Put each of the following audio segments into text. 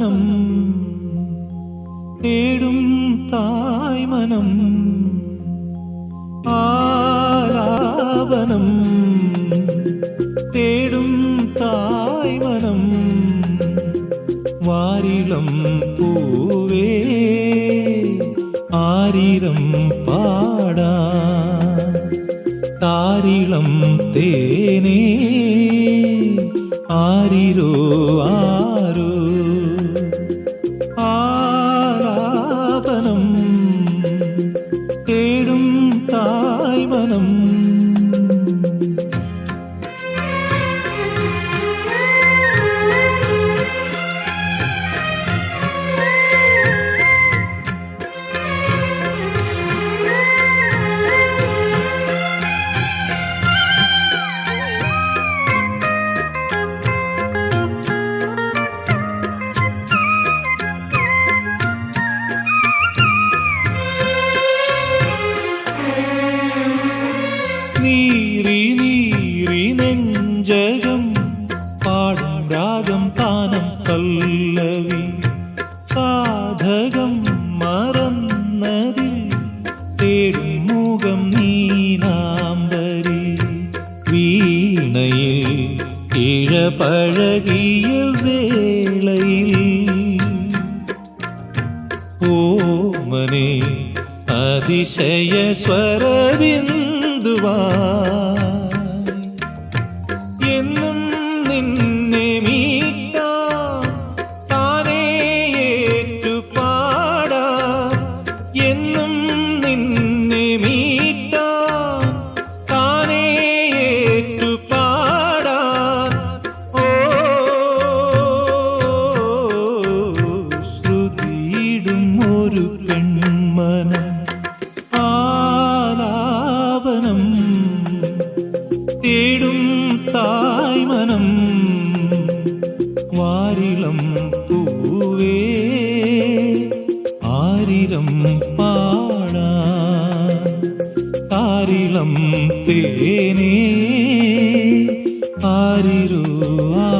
ആലാപനം തേടും തായ്മനം ആലാപനം തേടും തായ്മനം വാരിളം പൂവേ ആരിരം പാടാ. താരിളം തേനേ ആരിരോ ആരോ നീറി നീറി നെഞ്ചകം രാഗം താനം പല്ലവി സാധകം മറന്നതിൽ തേടും മുഖം നീനാംബരി വീണയിൽ ഇഴപഴകിയ വേളയിൽ ഓമനെ അതിശയ സ്വരബിന്ദുവാ ನಂದುವಾ തേടും തായ്മനം വാരിളം പൂവേ ആരിരം പാടാ താരിളം തേനേ ആരിരുവാ ആരോ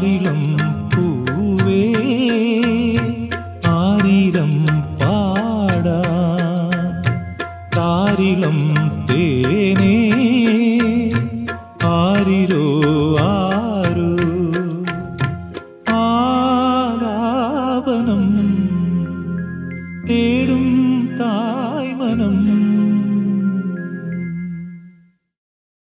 വാരിളം പൂവേ ആരിരം പാടാ താരിളം തേനേ ആരിലോ ആരു ആലാപനം തേടും